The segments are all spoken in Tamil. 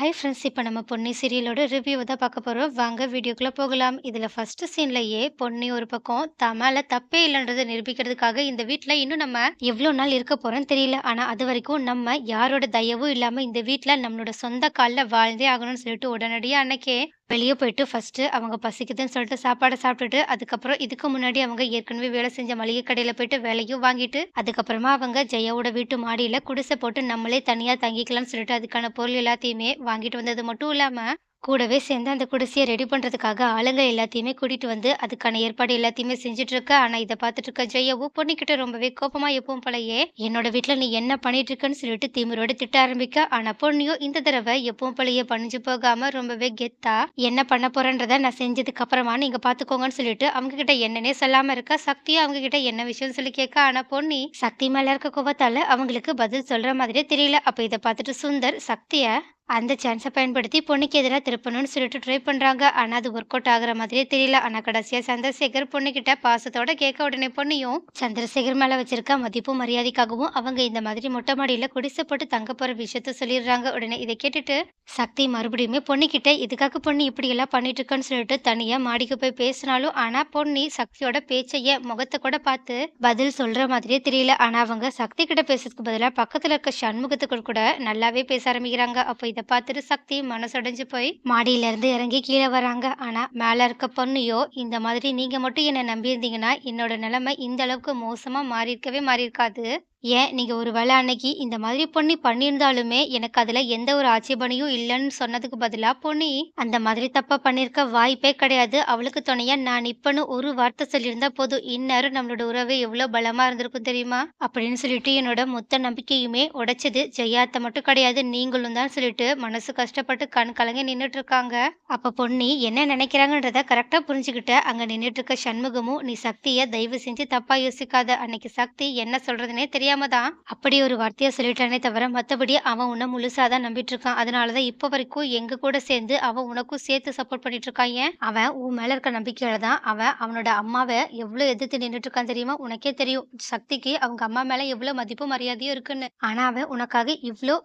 ஹை ஃப்ரெண்ட்ஸ் இப்போ நம்ம பொன்னி சீரியலோட ரிவ்யூ தான் பார்க்க போகிறோம் வாங்க வீடியோக்குள்ளே போகலாம். இதில் ஃபஸ்ட்டு சீன்லையே பொன்னி ஒரு பக்கம் தமால தப்பே இல்லைன்றதை நிரூபிக்கிறதுக்காக இந்த வீட்டில் இன்னும் நம்ம எவ்வளோ நாள் இருக்க போகிறோன்னு தெரியல. ஆனால் அது வரைக்கும் நம்ம யாரோட தயவும் இல்லாமல் இந்த வீட்டில் நம்மளோட சொந்த காலில் வாழ்ந்தே ஆகணும்னு சொல்லிட்டு உடனடியாக அன்னைக்கே வெளியே போயிட்டு ஃபஸ்ட்டு அவங்க பசிக்குதுன்னு சொல்லிட்டு சாப்பாடை சாப்பிட்டுட்டு அதுக்கப்புறம் இதுக்கு முன்னாடி அவங்க ஏற்கனவே வேலை செஞ்ச மளிகை கடையில் போயிட்டு வேலையும் வாங்கிட்டு அதுக்கப்புறமா அவங்க ஜெயாவோட வீட்டு மாடியில் குடிசை போட்டு நம்மளே தனியாக தங்கிக்கலாம்னு சொல்லிட்டு அதுக்கான பொருள் எல்லாத்தையுமே வாங்கிட்டு வந்தது மட்டும் இல்லாமல் கூடவே சேர்ந்து அந்த குடிசையை ரெடி பண்ணுறதுக்காக ஆளுங்க எல்லாத்தையுமே கூட்டிகிட்டு வந்து அதுக்கான ஏற்பாடு எல்லாத்தையுமே செஞ்சுட்ருக்க. ஆனால் இதை பார்த்துட்டு இருக்க ஜெயாவும் பொண்ணுக்கிட்ட ரொம்பவே கோபமாக எப்பவும் போலயே என்னோட வீட்டில் நீ என்ன பண்ணிட்டு இருக்கன்னு சொல்லிட்டு திமிரோட திட்ட ஆரம்பிக்க. ஆனால் பொண்ணியும் இந்த தடவை எப்பவும் போலயே பணிஞ்சு போகாமல் ரொம்பவே கெத்தா என்ன பண்ண போறேன்றத நான் செஞ்சதுக்கு அப்புறமா நீங்கள் பார்த்துக்கோங்கன்னு சொல்லிட்டு அவங்க கிட்ட என்னன்னே சொல்லாமல் இருக்க? சக்தியும் அவங்க கிட்ட என்ன விஷயம் சொல்லி கேட்க ஆனால் பொன்னி சக்தி மேலே இருக்க கோபத்தால் அவங்களுக்கு பதில் சொல்கிற மாதிரியே தெரியல. அப்போ இதை பார்த்துட்டு சுந்தர் சக்தியை அந்த சான்ஸை பயன்படுத்தி பொண்ணுக்கு எதிராக திருப்பணும்னு சொல்லிட்டு ட்ரை பண்ணுறாங்க ஆனால் அது ஒர்க் அவுட் ஆகிற மாதிரியே தெரியல. ஆனால் கடைசியாக சந்திரசேகர் பொண்ணுக்கிட்ட பாசத்தோட கேட்க உடனே பொண்ணையும் சந்திரசேகர் மேலே வச்சிருக்க மதிப்பும் மரியாதைக்காகவும் அவங்க இந்த மாதிரி மொட்டை மாடியில் குடிசை போட்டு தங்க போகிற விஷயத்த சொல்லிடுறாங்க. உடனே இதை கேட்டுட்டு சக்தி மறுபடியுமே பொண்ணுக்கிட்ட இதுக்காக பொண்ணு இப்படியெல்லாம் பண்ணிட்டு இருக்கேன்னு சொல்லிட்டு தனியாக மாடிக்கு போய் பேசினாலும் ஆனால் பொண்ணு சக்தியோட பேச்சைய முகத்தை கூட பார்த்து பதில் சொல்கிற மாதிரியே தெரியல. ஆனால் அவங்க சக்தி கிட்ட பேசுறதுக்கு பதிலாக பக்கத்தில் இருக்க சண்முகத்துக்கு கூட நல்லாவே பேச ஆரம்பிக்கிறாங்க. அப்போ இதை பார்த்துட்டு சக்தி மனசடைஞ்சு போய் மாடியில இருந்து இறங்கி கீழே வராங்க. ஆனா மேல இருக்க பொண்ணையோ இந்த மாதிரி நீங்க மட்டும் என்ன நம்பியிருந்தீங்கன்னா என்னோட நிலைமை இந்த அளவுக்கு மோசமா மாறி இருக்கவே மாறி இருக்காது ஏன் நீங்கள் ஒரு வேளை அன்னைக்கு இந்த மாதிரி பொண்ணி பண்ணியிருந்தாலுமே எனக்கு அதில் எந்த ஒரு ஆட்சேபனையும் இல்லைன்னு சொன்னதுக்கு பதிலாக பொண்ணி அந்த மாதிரி தப்பாக பண்ணியிருக்க வாய்ப்பே கிடையாது. அவளுக்கு துணையாக நான் இப்பன்னு ஒரு வார்த்தை சொல்லியிருந்தா போதும். இந்நேரம் நம்மளோட உறவு எவ்வளோ பலமாக இருந்திருக்கும் தெரியுமா? அப்படின்னு சொல்லிட்டு என்னோட மொத்த நம்பிக்கையுமே உடைச்சது. ஜெயாத்த மட்டும் கிடையாது நீங்களும் தான் சொல்லிட்டு மனசு கஷ்டப்பட்டு கண் கலங்கி நின்றுட்டு இருக்காங்க அப்போ பொன்னி என்ன நினைக்கிறாங்கன்றத கரெக்டாக புரிஞ்சுக்கிட்ட அங்கே நின்றுட்டு இருக்க சண்முகமும் நீ சக்தியை தயவு செஞ்சு தப்பாக யோசிக்காத. அன்னைக்கு சக்தி என்ன சொல்கிறதுனே தெரியாது தெரியாம தான் அப்படி ஒரு வார்த்தையை சொல்லிட்டானே தவிர மற்றபடி அவன் உன்னை முழுசாதான் நம்பிட்டு இருக்கான் அதனாலதான் இப்போ வரைக்கும் எங்க கூட சேர்ந்து அவன் உனக்கும் சேர்த்து சப்போர்ட் பண்ணிட்டு இருக்கான் ஏன்? அவன் உன் மேல இருக்க நம்பிக்கையில தான் அவன் அவனோட அம்மாவை எவ்வளவு எதிர்த்து நின்றுட்டு இருக்கான் தெரியுமா? உனக்கே தெரியும். சக்திக்கு அவங்க அம்மா மேல எவ்வளவு மதிப்பு மரியாதையும் இருக்குன்னு. ஆனா அவன் உனக்காக இவ்வளோ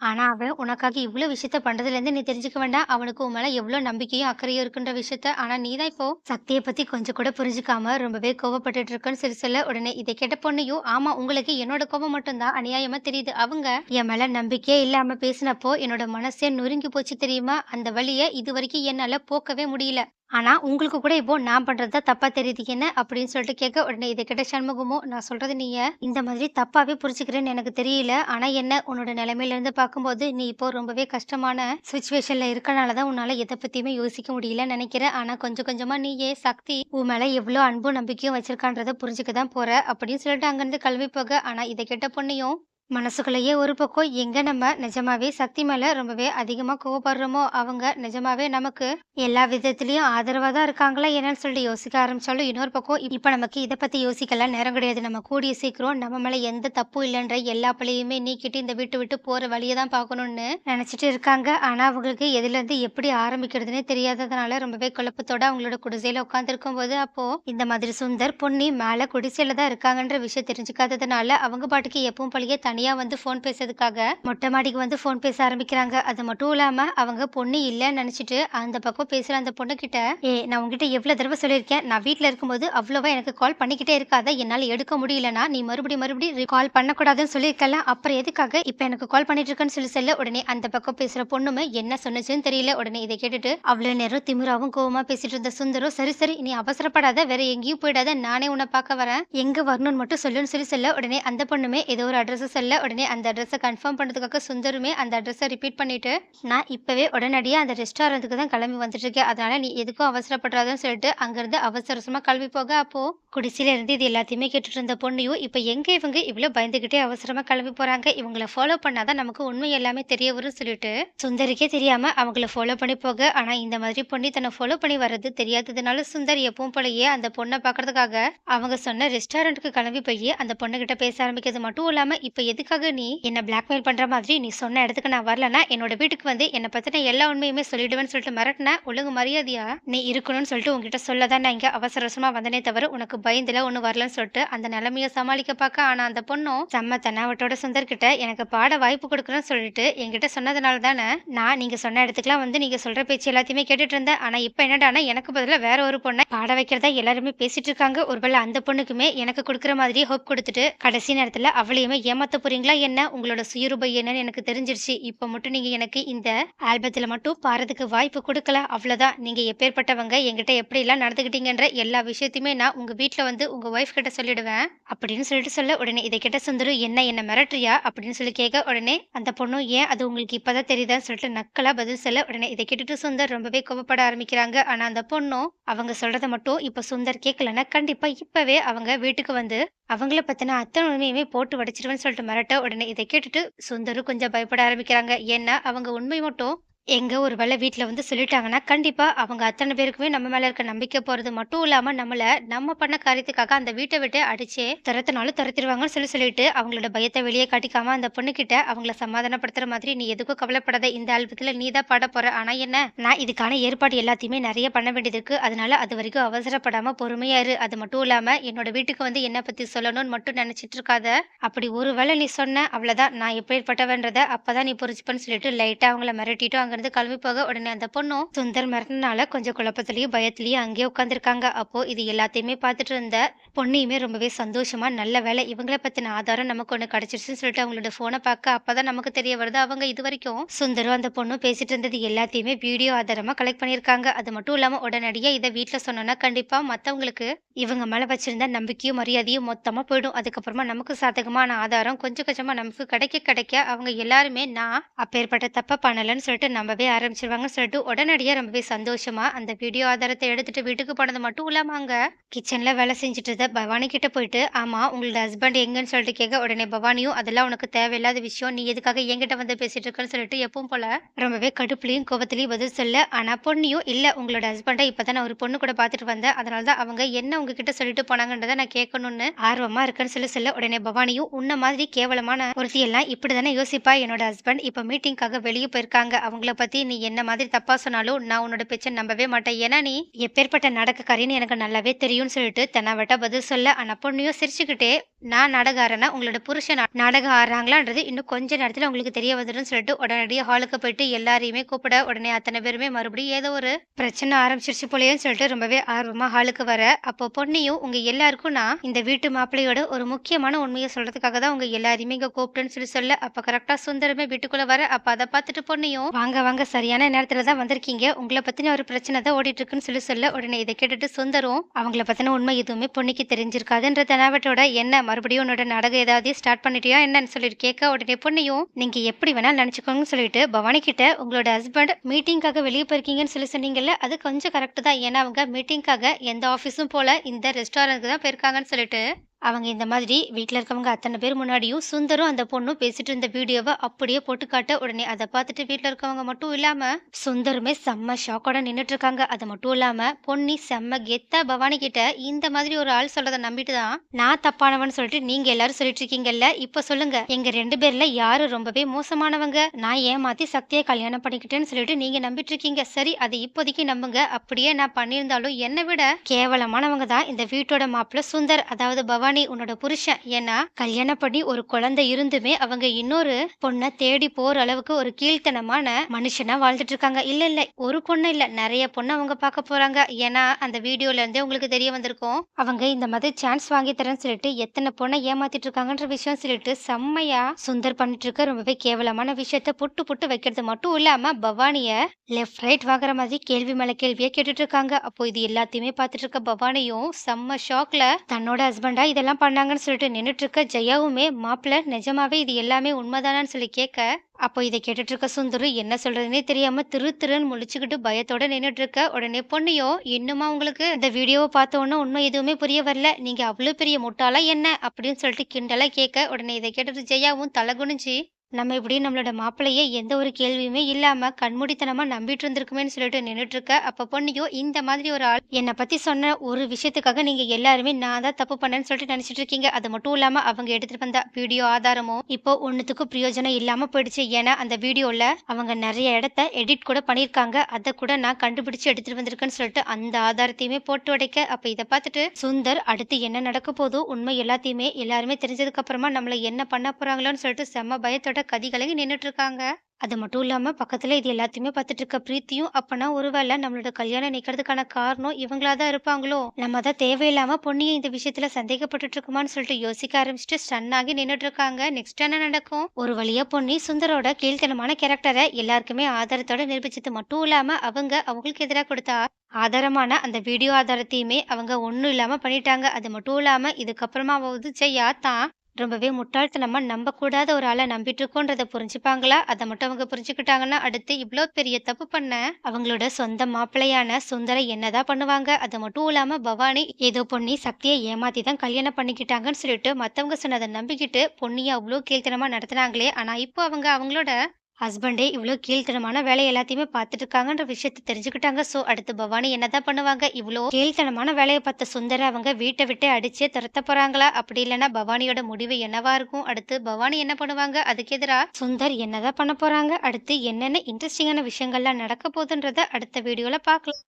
ஆனா அவன் உனக்காக இவ்வளோ விஷயத்த பண்ணுறதுலேருந்து நீ தெரிஞ்சுக்க வேண்டாம். அவனுக்கு உன் மேலே எவ்வளோ நம்பிக்கையும் அக்கறையும் இருக்குன்ற விஷயத்த. ஆனா நீ தான் இப்போ சக்தியை பத்தி கொஞ்சம் கூட புரிஞ்சுக்காம ரொம்பவே கோவப்பட்டுட்டு இருக்குன்னு சிறு சொல்ல. உடனே இதை கேட்ட பொண்ணையும் ஆமா உங்களுக்கு என்னோட கோபம் மட்டும்தான். அநியாயமா தெரியுது. அவங்க என் மேல நம்பிக்கையே இல்லாம பேசினப்போ என்னோட மனசே நொறுங்கி போச்சு தெரியுமா? அந்த வழியை இது வரைக்கும் என்னால போக்கவே முடியல. ஆனால் உங்களுக்கு கூட இப்போ நான் பண்ணுறது தான் தப்பாக தெரியுது என்ன அப்படின்னு சொல்லிட்டு கேட்க உடனே இதை கிட்ட சண்முகமோ நான் சொல்கிறது நீயே இந்த மாதிரி தப்பாகவே புரிஞ்சுக்கிறேன்னு எனக்கு தெரியல. ஆனால் என்ன உன்னோட நிலைமையிலேருந்து பார்க்கும்போது நீ இப்போ ரொம்பவே கஷ்டமான சுச்சுவேஷனில் இருக்கனால தான் உன்னால் எதை பற்றியுமே யோசிக்க முடியலன்னு நினைக்கிறேன். ஆனால் கொஞ்சம் கொஞ்சமாக நீயே சக்தி உன் மேலே எவ்வளோ அன்பும் நம்பிக்கையும் வச்சிருக்கான்றதை புரிஞ்சுக்க தான் போகிற அப்படின்னு சொல்லிட்டு அங்கேருந்து கல்வி போக. ஆனால் இதை கேட்ட பொண்ணையும் மனசுக்குள்ளேயே ஒரு பக்கம் எங்கே நம்ம நிஜமாவே சக்தி மேலே ரொம்பவே அதிகமாக கோவப்படுறோமோ அவங்க நிஜமாவே நமக்கு எல்லா விதத்துலேயும் ஆதரவாக தான் இருக்காங்களா என்னன்னு சொல்லிட்டு யோசிக்க ஆரம்பிச்சாலும் இன்னொரு பக்கம் இப்போ நமக்கு இதை பற்றி யோசிக்கலாம் நேரம் கிடையாது. நம்ம கூடிய சீக்கிரம் நம்ம மேலே எந்த தப்பும் இல்லைன்ற எல்லா பிள்ளையுமே நீக்கிட்டு இந்த வீட்டு விட்டு போகிற வழியை தான் பார்க்கணும்னு நினச்சிட்டு இருக்காங்க. ஆனால் அவங்களுக்கு எதுலேருந்து எப்படி ஆரம்பிக்கிறதுனே தெரியாததுனால ரொம்பவே குழப்பத்தோட அவங்களோட குடிசையில் உட்காந்துருக்கும் போது அப்போது இந்த மாதிரி சுந்தர் பொன்னி மேலே குடிசையில் தான் இருக்காங்கன்ற விஷயம் தெரிஞ்சுக்காததுனால அவங்க பாட்டுக்கு எப்பவும் தனி தனியாக வந்து ஃபோன் பேசுறதுக்காக மொட்டை மாடிக்கு வந்து ஃபோன் பேச ஆரம்பிக்கிறாங்க. அது மட்டும் இல்லாமல் அவங்க பொண்ணு இல்லைன்னு நினச்சிட்டு அந்த பக்கம் பேசுகிற அந்த பொண்ணு கிட்ட ஏ நான் உங்ககிட்ட எவ்வளோ தடவை சொல்லியிருக்கேன். நான் வீட்டில் இருக்கும்போது அவ்வளோவா எனக்கு கால் பண்ணிக்கிட்டே இருக்காத. என்னால் எடுக்க முடியலனா நீ மறுபடியும் மறுபடியும் கால் பண்ணக்கூடாதுன்னு சொல்லியிருக்கல. அப்புறம் எதுக்காக இப்போ எனக்கு கால் பண்ணிட்டு இருக்கேன்னு சொல்லி சொல்ல உடனே அந்த பக்கம் பேசுகிற பொண்ணுமே என்ன சொன்னுச்சுன்னு தெரியல. உடனே இதை கேட்டுட்டு அவ்வளோ நேரம் திமிராவும் கோவமாக பேசிட்டு இருந்த சுந்தரம் சரி சரி நீ அவசரப்படாத. வேற எங்கேயும் போயிடாத. நானே உன்னை பார்க்க வரேன். எங்கே வரணும்னு மட்டும் சொல்லுன்னு சொல்லி சொல்ல உடனே அந்த பொண்ணுமே ஏதோ ஒரு அட்ரஸ் சொல்ல உடனே அந்த அட்ரஸை கன்ஃபார்ம் பண்ணதுக்காக சுந்தருமே அந்த அட்ரஸை ரிப்பீட் பண்ணிட்டு நான் இப்பவே உடனடியாக அந்த ரெஸ்டாரண்ட்டுக்கு தான் கிளம்பி வந்துட்டு இருக்கேன் அதனால நீ எதுக்கும் அவசரப்படுறாதுன்னு சொல்லிட்டு அங்கிருந்து அவசர கிளம்பி போக அப்போ குடிசையில இருந்து இது எல்லாத்தையுமே கேட்டுட்டு இருந்த பொண்ணையும் இப்போ எங்க இவங்க இவ்வளவு பயந்துகிட்டே அவசரமா கிளம்பி போறாங்க? இவங்கள ஃபாலோ பண்ணாதான் நமக்கு உண்மை எல்லாமே தெரிய வரும்னு சொல்லிட்டு சுந்தருக்கே தெரியாம அவங்கள ஃபாலோ பண்ணி போக ஆனா இந்த மாதிரி பொண்ணி தன்னை ஃபாலோ பண்ணி வர்றது தெரியாததுனால சுந்தர் எப்பவும் போலயே அந்த பொண்ணை பார்க்கறதுக்காக அவங்க சொன்ன ரெஸ்டாரண்ட்டுக்கு கிளம்பி போய் அந்த பொண்ணுகிட்ட பேச ஆரம்பிக்கிறது மட்டும் இல்லாம இப்ப எதுக்கு எதுக்காக நீ என்ன பிளாக்மெயில் பண்ற மாதிரி நீ சொன்ன இடத்துக்கு நான் வரலன்னா என்னோட வீட்டுக்கு வந்து என்ன பத்தின எல்லா உண்மையுமே சொல்லிடுவேன்னு சொல்லிட்டு மிரட்டின ஒழுங்கு மரியாதையா நீ இருக்கணும்னு சொல்லிட்டு உங்ககிட்ட சொல்லதான் நான் இங்க அவசர அவசரமா வந்தனே தவிர உனக்கு பயந்துல ஒண்ணு வரலன்னு சொல்லிட்டு அந்த நிலைமைய சமாளிக்க பார்க்க. ஆனா அந்த பொண்ணும் செம்ம தன்னாவட்டோட சுந்தர் கிட்ட எனக்கு பாட வாய்ப்பு கொடுக்குறேன்னு சொல்லிட்டு என்கிட்ட சொன்னதுனால தானே நான் நீங்க சொன்ன இடத்துக்குலாம் வந்து நீங்க சொல்ற பேச்சு எல்லாத்தையுமே கேட்டுட்டு இருந்தேன். ஆனா இப்ப என்னடானா எனக்கு பதிலாக வேற ஒரு பொண்ணை பாட வைக்கிறதா எல்லாருமே பேசிட்டு இருக்காங்க. ஒருவேளை அந்த பொண்ணுக்குமே எனக்கு கொடுக்குற மாதிரி ஹோப் கொடுத்துட்டு கடைசி நேரத்துல அவளையுமே ஏமாத்த போறீங்களா என்ன? உங்களோட சுயரூபம் என்னன்னு எனக்கு தெரிஞ்சிருச்சு. இப்ப மட்டும் நீங்க எனக்கு இந்த ஆல்பத்துல மட்டும் பாடுறதுக்கு வாய்ப்பு கொடுக்கல. அவ்வளவுதான். நீங்க எப்பேற்பட்டவங்க என்கிட்ட எப்படி எல்லாம் நடந்துக்கிட்டீங்கன்ற எல்லா விஷயத்தையுமே நான் உங்க வீட்டில் வந்து உங்க ஒய்ஃப் கிட்ட சொல்லிடுவேன். அப்படின்னு சொல்லிட்டு சொல்ல உடனே இதை கிட்ட சுந்தரு என்ன என்ன மிரட்டுறியா? அப்படின்னு சொல்லி கேட்க உடனே அந்த பொண்ணும் ஏன் அது உங்களுக்கு இப்பதான் தெரியுதான்னு சொல்லிட்டு நக்கலா பதில் சொல்ல உடனே இதை கேட்டுட்டு சுந்தர் ரொம்பவே கோபப்பட ஆரம்பிக்கிறாங்க. ஆனா அந்த பொண்ணும் அவங்க சொல்றத மட்டும் இப்ப சுந்தர் கேட்கலன்னா கண்டிப்பா இப்பவே அவங்க வீட்டுக்கு வந்து அவங்கள பத்தின அத்தனை உண்மையுமே போட்டு உடைச்சிருவேன்னு சொல்லிட்டு மிரட்ட உடனே இதை கேட்டுட்டு சுந்தரும் கொஞ்சம் பயப்பட ஆரம்பிக்கிறாங்க. ஏன்னா அவங்க உண்மை மட்டும் எங்கே ஒரு வேளை வீட்டில் வந்து சொல்லிட்டாங்கன்னா கண்டிப்பாக அவங்க அத்தனை பேருக்குமே நம்ம மேலே இருக்க நம்பிக்கை போகிறது மட்டும் இல்லாமல் நம்மளை நம்ம பண்ண காரியத்துக்காக அந்த வீட்டை விட்டு அடிச்சே துரத்தினாலும் துரத்திடுவாங்கன்னு சொல்லி சொல்லிட்டு அவங்களோட பயத்தை வெளியே காட்டிக்காம அந்த பொண்ணுக்கிட்ட அவங்கள சமாதானப்படுத்துற மாதிரி நீ எதுக்கும் கவலைப்படாத இந்த ஆல்பத்தில் நீ தான் பாட போகிற ஆனால் என்ன? நான் இதுக்கான ஏற்பாடு எல்லாத்தையுமே நிறைய பண்ண வேண்டியது இருக்குது அதனால அது வரைக்கும் அவசரப்படாமல் பொறுமையாக இரு. அது மட்டும் இல்லாமல் என்னோட வீட்டுக்கு வந்து என்னை பற்றி சொல்லணும்னு மட்டும் நினச்சிட்டு இருக்காத. அப்படி ஒருவேளை நீ சொன்ன அவ்வளோதான் நான் எப்பேற்பட்டவன்றதை அப்போ தான் நீ புரிஞ்சுப்பேன்னு சொல்லிட்டு லைட்டாக அவங்கள மிரட்டிட்டு அங்கிருந்து கிளம்பி போக உடனே அந்த பொண்ணும் சுந்தர் மரணனால கொஞ்சம் குழப்பத்திலயும் பயத்திலயும் அங்கேயே உட்காந்துருக்காங்க அப்போ இது எல்லாத்தையுமே பார்த்துட்டு இருந்த பொண்ணையுமே ரொம்பவே சந்தோஷமா நல்ல வேலை இவங்கள பத்தின ஆதாரம் நமக்கு ஒண்ணு கிடைச்சிருச்சுன்னு சொல்லிட்டு அவங்களோட போனை பார்க்க அப்பதான் நமக்கு தெரிய வருது. அவங்க இது வரைக்கும் சுந்தரும் அந்த பொண்ணும் பேசிட்டு இருந்தது எல்லாத்தையுமே வீடியோ ஆதாரமா கலெக்ட் பண்ணியிருக்காங்க. அது மட்டும் இல்லாம உடனடியா இதை வீட்டுல சொன்னோம்னா கண்டிப்பா மத்தவங்களுக்கு இவங்க மேல வச்சிருந்த நம்பிக்கையும் மரியாதையும் மொத்தமா போயிடும். அதுக்கப்புறமா நமக்கு சாதகமான ஆதாரம் கொஞ்சம் கொஞ்சமா நமக்கு கிடைக்க கிடைக்க அவங்க எல்லாருமே நான் அப்பேற்பட்ட தப்ப பண்ணலன்னு சொல்லிட்டு நம்பவே ஆரம்பிச்சிருவாங்கன்னு சொல்லிட்டு உடனடியாக ரொம்பவே சந்தோஷமா அந்த வீடியோ ஆதாரத்தை எடுத்துட்டு வீட்டுக்கு போனது மட்டும் இல்லாம அங்க கிச்சன்ல வேலை செஞ்சுட்டு இருந்த பவானி கிட்ட போயிட்டு ஆமா உங்களோட ஹஸ்பண்ட் எங்கன்னு சொல்லிட்டு கேட்க உடனே பவானியும் அதெல்லாம் உனக்கு தேவையில்லாத விஷயம் நீ எதுக்காக என்கிட்ட வந்து பேசிட்டு இருக்கன்னு சொல்லிட்டு எப்பவும் போல ரொம்பவே கடுப்புலையும் கோவத்திலையும் பதில் சொல்ல ஆனா பொண்ணியும் இல்ல உங்களோட ஹஸ்பண்டை இப்பதான் நான் ஒரு பொண்ணு கூட பாத்துட்டு வந்தேன். அதனால தான் அவங்க என்ன உங்ககிட்ட சொல்லிட்டு போனாங்கன்றதை நான் கேட்கணும்னு ஆர்வமா இருக்கேன்னு சொல்லி சொல்ல உடனே பவானியும் உன்ன மாதிரி கேவலமான ஒருத்தி எல்லாம் இப்படிதானே யோசிப்பா? என்னோட ஹஸ்பண்ட் இப்ப மீட்டிங்காக வெளியே போயிருக்காங்க. அவங்கள பத்தி நீ என்ன மாதிரி தப்பா சொன்னாலும் நான் உன்னோட பேச்சை நம்பவே மாட்டேன். ஏன்னா நீ எப்பேற்பட்ட நடக்கக்காரின்னு எனக்கு நல்லாவே தெரியும்னு சொல்லிட்டு தென்னாவட்டா பதில் சொல்ல ஆனா பொண்ணையும் சிரிச்சுக்கிட்டே நான் நாடகாரனா உங்களோட புருஷன் நாடகம் ஆடுறாங்களான்றது இன்னும் கொஞ்ச நேரத்தில் உங்களுக்கு தெரிய வந்துடும் சொல்லிட்டு உடனடியாக ஹாலுக்கு போயிட்டு எல்லாரையுமே கூப்பிட உடனே அத்தனை பேருமே மறுபடியும் ஏதோ ஒரு பிரச்சனை ஆரம்பிச்சிருச்சு போலேன்னு சொல்லிட்டு ரொம்பவே ஆர்வமாக ஹாலுக்கு வர அப்போ பொண்ணையும் உங்கள் எல்லாருக்கும் நான் இந்த வீட்டு மாப்பிள்ளையோட ஒரு முக்கியமான உண்மையை சொல்கிறதுக்காக தான் உங்கள் எல்லாரையுமே இங்கே கூப்பிட்டுன்னு சொல்லி சொல்ல அப்போ கரெக்டாக சுந்தரமே வீட்டுக்குள்ளே வர அப்போ அதை பார்த்துட்டு பொண்ணையும் வாங்க வாங்க சரியான நேரத்தில் தான் வந்திருக்கீங்க உங்களை பற்றின ஒரு பிரச்சனை தான் ஓடிட்டு இருக்குன்னு சொல்லி சொல்ல உடனே இதை கேட்டுட்டு சுந்தரும் அவங்கள பற்றின உண்மை எதுவுமே பொண்ணுக்கு தெரிஞ்சிருக்காதுன்ற தெனாவட்டோட என்ன மறுபடியும் உன்னோட நாடகம் ஏதாவது ஸ்டார்ட் பண்ணிட்டியா? என்னன்னு சொல்லிட்டு கேட்க உடனே பொண்ணையும் நீங்க எப்படி வேணாலும் நினைச்சுக்கோங்கன்னு சொல்லிட்டு பவானி கிட்ட உங்களோட ஹஸ்பண்ட் மீட்டிங்காக வெளியே போயிருக்கீங்கன்னு சொல்லி சொன்னீங்கல்ல அது கொஞ்சம் கரெக்ட் தான். ஏன்னா அவங்க மீட்டிங்காக எந்த ஆஃபீஸும் போல இந்த ரெஸ்டாரண்ட்டுக்கு தான் போயிருக்காங்கன்னு சொல்லிட்டு அவங்க இந்த மாதிரி வீட்டில் இருக்கவங்க அத்தனை பேர் முன்னாடியும் சுந்தரும் அந்த பொண்ணும் பேசிட்டு இருந்த வீடியோவை அப்படியே போட்டு காட்ட உடனே அதை பார்த்துட்டு வீட்டில் இருக்கவங்க மட்டும் இல்லாம சுந்தருமே செம்ம ஷாக்கோட நின்றுட்டு இருக்காங்க அது மட்டும் இல்லாம பொன்னி செம்ம கெத்தா பவானி கிட்ட இந்த மாதிரி ஒரு ஆள் சொல்றதை நம்பிட்டு தான் நான் தப்பானவன் சொல்லிட்டு நீங்க எல்லாரும் சொல்லிட்டு இருக்கீங்கல்ல இப்ப சொல்லுங்க. எங்க ரெண்டு பேர்ல யாரு ரொம்பவே மோசமானவங்க? நான் ஏமாத்தி சக்தியை கல்யாணம் பண்ணிக்கிட்டேன்னு சொல்லிட்டு நீங்க நம்பிட்டு இருக்கீங்க. சரி அது இப்போதைக்கு நம்புங்க. அப்படியே நான் பண்ணியிருந்தாலும் என்னை விட கேவலமானவங்க தான் இந்த வீட்டோட மாப்பிள்ள சுந்தர். அதாவது பவானி பவானி உன்னோட புருஷன். ஏன்னா கல்யாணம் பண்ணி ஒரு குழந்தை இருந்துமே அவங்க இன்னொரு பொண்ணை தேடி போற அளவுக்கு ஒரு கீழ்த்தனமான மனுஷனா வாழ்ந்துட்டு இருக்காங்க இல்ல இல்ல ஒரு பொண்ணு இல்ல நிறைய பொண்ணு அவங்க பார்க்க போறாங்க. ஏன்னா அந்த வீடியோல இருந்தே உங்களுக்கு தெரிய வந்திருக்கும். அவங்க இந்த மாதிரி சான்ஸ் வாங்கி தரேன்னு சொல்லிட்டு எத்தனை பொண்ணை ஏமாத்திட்டு இருக்காங்கன்ற விஷயம் சொல்லிட்டு செம்மையா சுந்தர் பண்ணிட்டு இருக்க ரொம்பவே கேவலமான விஷயத்த புட்டு புட்டு வைக்கிறது மட்டும் இல்லாம பவானிய லெஃப்ட் ரைட் வாங்குற மாதிரி கேள்வி மேல கேள்வியா கேட்டுட்டு இருக்காங்க அப்போ இது எல்லாத்தையுமே பார்த்துட்டு இருக்க பவானியும் செம்ம ஷாக்ல தன்னோட ஹஸ்பண்டா இதெல்லாம் பண்ணாங்கன்னு சொல்லிட்டு நின்னுட்டு இருக்க ஜெயாவுமே மாப்பிள்ள நிஜமாவே இது எல்லாமே உண்மைதானான்னு சொல்லி கேட்க அப்போ இதை கேட்டுட்டு இருக்க சுந்தரு என்ன சொல்றதுனே தெரியாம திரு திருன்னு முழிச்சுக்கிட்டு பயத்தோட நின்றுட்டு இருக்க உடனே பொண்ணையோ இன்னுமா உங்களுக்கு இந்த வீடியோவை பார்த்த உடனே உண்மை எதுவுமே புரிய வரல. நீங்க அவ்வளவு பெரிய முட்டாளா என்ன? அப்படின்னு சொல்லிட்டு கிண்டலா கேட்க உடனே இதை கேட்டுட்டு ஜெயாவும் தலை குனிஞ்சு நம்ம இப்படி நம்மளோட மாப்பிள்ளையே எந்த ஒரு கேள்வியுமே இல்லாம கண்மூடித்தனமா நம்பிட்டு இருந்திருக்குமேன்னு சொல்லிட்டு நின்னுட்டு இருக்க அப்ப பொண்ணியோ இந்த மாதிரி ஒரு ஆள் என்னை பத்தி சொன்ன ஒரு விஷயத்துக்காக நீங்க எல்லாருமே நான் தான் தப்பு பண்ணேன்னு சொல்லிட்டு நினைச்சிட்டு இருக்கீங்க. அது மட்டும் இல்லாம அவங்க எடுத்துட்டு வந்த வீடியோ ஆதாரமும் இப்போ ஒன்றுத்துக்கும் பிரயோஜனம் இல்லாம போயிடுச்சு. ஏன்னா அந்த வீடியோல அவங்க நிறைய இடத்த எடிட் கூட பண்ணிருக்காங்க அதை கூட நான் கண்டுபிடிச்சு எடுத்துட்டு வந்திருக்கேன்னு சொல்லிட்டு அந்த ஆதாரத்தையுமே போட்டு உடைக்க. அப்ப இதை பார்த்துட்டு சுந்தர் அடுத்து என்ன நடக்க போதோ உண்மை எல்லாத்தையுமே எல்லாருமே தெரிஞ்சதுக்கு அப்புறமா நம்மள என்ன பண்ண போறாங்களோன்னு சொல்லிட்டு செம்ம பயத்தோட கதி கதிகளையும் நின்னுட்டு இருக்காங்க அது மட்டும் இல்லாம பக்கத்துல இது எல்லாத்தையுமே பார்த்துட்டு இருக்க பிரீத்தியும் அப்பனா ஒருவேளை நம்மளோட கல்யாணம் நிக்கிறதுக்கான காரணம் இவங்களா தான் இருப்பாங்களோ? நம்ம தான் தேவையில்லாம பொண்ணியை இந்த விஷயத்துல சந்தேகப்பட்டுட்டு இருக்குமான்னு சொல்லிட்டு யோசிக்க ஆரம்பிச்சுட்டு ஸ்டன் ஆகி நின்றுட்டு இருக்காங்க நெக்ஸ்ட் என்ன நடக்கும்? ஒரு வழியா பொண்ணி சுந்தரோட கீழ்த்தனமான கேரக்டரை எல்லாருக்குமே ஆதாரத்தோட நிரூபிச்சது மட்டும் இல்லாம அவங்க அவங்களுக்கு எதிராக கொடுத்தா ஆதாரமான அந்த வீடியோ ஆதாரத்தையுமே அவங்க ஒன்றும் இல்லாமல் பண்ணிட்டாங்க. அது மட்டும் இல்லாமல் இதுக்கப்புறமாவது ஜெயா தான் ரொம்பவே முட்டாள்தனமாக நம்பக்கூடாத ஒரு ஆளை நம்பிட்டு இருக்கோன்றத புரிஞ்சுப்பாங்களா? அதை மட்டும் அவங்க புரிஞ்சுக்கிட்டாங்கன்னா அடுத்து இவ்வளோ பெரிய தப்பு பண்ண அவங்களோட சொந்த மாப்பிள்ளையான சுந்தரை என்னதான் பண்ணுவாங்க? அது மட்டும் இல்லாமல் பவானி ஏதோ பொண்ணி சக்தியை ஏமாத்தி தான் கல்யாணம் பண்ணிக்கிட்டாங்கன்னு சொல்லிட்டு மற்றவங்க சொன்னதை நம்பிக்கிட்டு பொண்ணியை அவ்வளோ கீழ்த்தனமாக நடத்துனாங்களே. ஆனால் இப்போ அவங்க அவங்களோட ஹஸ்பண்டே இவ்வளோ கீழ்த்தனமான வேலை எல்லாத்தையுமே பார்த்துட்டு இருக்காங்கன்ற விஷயத்தை தெரிஞ்சுக்கிட்டாங்க. ஸோ அடுத்து பவானி என்னதான் பண்ணுவாங்க? இவ்வளோ கீழ்த்தனமான வேலையை பார்த்த சுந்தர அவங்க வீட்டை விட்டு அடிச்சே துரத்த போறாங்களா? அப்படி இல்லைன்னா பவானியோட முடிவு என்னவா இருக்கும்? அடுத்து பவானி என்ன பண்ணுவாங்க? அதுக்கு எதிராக சுந்தர் என்னதான் பண்ண போறாங்க? அடுத்து என்னென்ன இன்ட்ரெஸ்டிங்கான விஷயங்கள்லாம் நடக்க போகுதுன்றத அடுத்த வீடியோல பார்க்கலாம்.